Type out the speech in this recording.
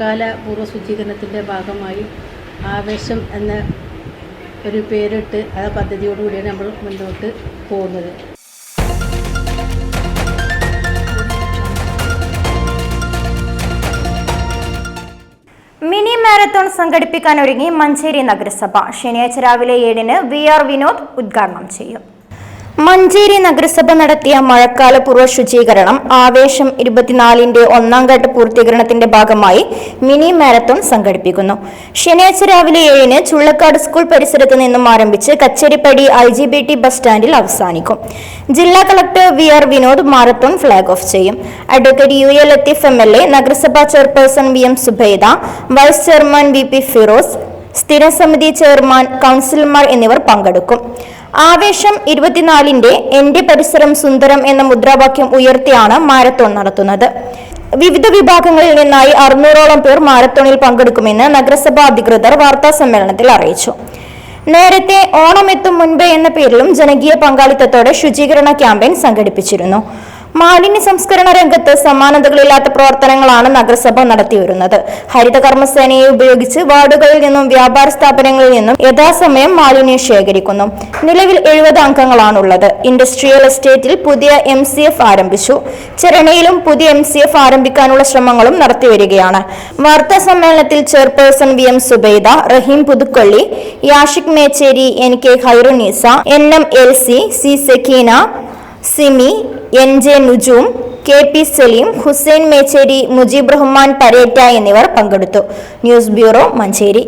കാല പൂർവ ശുചീകരണത്തിന്റെ ഭാഗമായി ആവേശം എന്ന ഒരു പേരിട്ട് ആ പദ്ധതിയോടുകൂടിയാണ് നമ്മൾ മുന്നോട്ട് പോകുന്നത്. മിനി മാരത്തോൺ സംഘടിപ്പിക്കാൻ ഒരുങ്ങി മഞ്ചേരി നഗരസഭ. ശനിയാഴ്ച രാവിലെ ഏഴിന് വി ആർ വിനോദ് ഉദ്ഘാടനം ചെയ്യും. മഞ്ചേരി നഗരസഭ നടത്തിയ മഴക്കാല പൂർവ ശുചീകരണം ആവേശം ഇരുപത്തിനാലിന്റെ ഒന്നാം ഘട്ട പൂർത്തീകരണത്തിന്റെ ഭാഗമായി മിനി മാരത്തോൺ സംഘടിപ്പിക്കുന്നു. ശനിയാഴ്ച രാവിലെ ഏഴിന് ചുള്ളക്കാട് സ്കൂൾ പരിസരത്ത് നിന്നും ആരംഭിച്ച് Kacheripady I G B T bus സ്റ്റാൻഡിൽ അവസാനിക്കും. ജില്ലാ collector V R Vinod marathon flag off ചെയ്യും. Advocate U A Latheef M L A നഗരസഭാ chairperson V M Subaida vice chairman V P Firoz സ്ഥിരം സമിതി ചെയർമാൻ കൗൺസിലർമാർ എന്നിവർ പങ്കെടുക്കും. ആവേശം ഇരുപത്തിനാലിന്റെ എന്റെ പരിസരം സുന്ദരം എന്ന മുദ്രാവാക്യം ഉയർത്തിയാണ് മാരത്തോൺ നടത്തുന്നത്. വിവിധ വിഭാഗങ്ങളിൽ നിന്നായി അറുന്നൂറോളം പേർ മാരത്തോണിൽ പങ്കെടുക്കുമെന്ന് നഗരസഭാ അധികൃതർ വാർത്താ സമ്മേളനത്തിൽ അറിയിച്ചു. നേരത്തെ ഓണം എത്തും മുൻപേ എന്ന പേരിലും ജനകീയ പങ്കാളിത്തത്തോടെ ശുചീകരണ ക്യാമ്പയിൻ സംഘടിപ്പിച്ചിരുന്നു. മാലിന്യ സംസ്കരണ രംഗത്ത് സമാനതകളില്ലാത്ത പ്രവർത്തനങ്ങളാണ് നഗരസഭ നടത്തിവരുന്നത്. ഹരിത കർമ്മസേനയെ ഉപയോഗിച്ച് വാർഡുകളിൽ നിന്നും വ്യാപാര സ്ഥാപനങ്ങളിൽ നിന്നും യഥാസമയം മാലിന്യം ശേഖരിക്കുന്നു. നിലവിൽ എഴുപത് അംഗങ്ങളാണുള്ളത്. ഇൻഡസ്ട്രിയൽ എസ്റ്റേറ്റിൽ പുതിയ എം സി എഫ് ആരംഭിച്ചു. ചെരണയിലും പുതിയ എം സി എഫ് ആരംഭിക്കാനുള്ള ശ്രമങ്ങളും നടത്തിവരികയാണ്. വാർത്താ സമ്മേളനത്തിൽ chairperson V M Subaida Rahim Puthukolli Yashik Mecheri N K Hairunissa N M L C C Sakeena Simi N J Nujoom K P Saleem Hussain Mecheri Mujeeb Rahman Pareta എന്നിവർ പങ്കെടുത്തു. News bureau Manjeri.